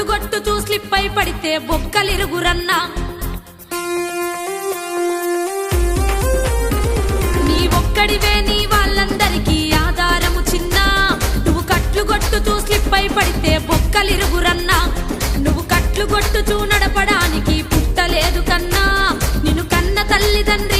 చెట్లు కట్లు స్లిప్ అయి పడితే బొక్కలిరుగురన్నా. నీ ఒక్కడివే నీ వాళ్ళందరికీ ఆధారము చిన్న. నువ్వు కట్లు కొట్టుచూ స్లిప్ అయి పడితే బొక్కలిరుగురన్నా. నువ్వు కట్లు కొట్టుచూ నడపడానికి పుట్టలేదు కన్నా. నిన్ను కన్న తల్లిదండ్రి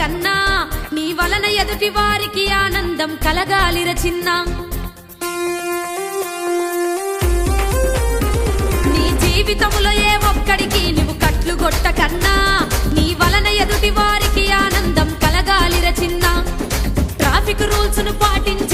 కన్నా నీ వలన ఎదుటి వారికి ఆనందం కలగాలిర చిన్న. నీ జీవితములో ఏ ఒక్కడికి నీవు కట్లు కొట్టకన్నా నీ వలన ఎదుటి వారికి ఆనందం కలగాలిర చిన్న. ట్రాఫిక్ రూల్స్ను పాటించి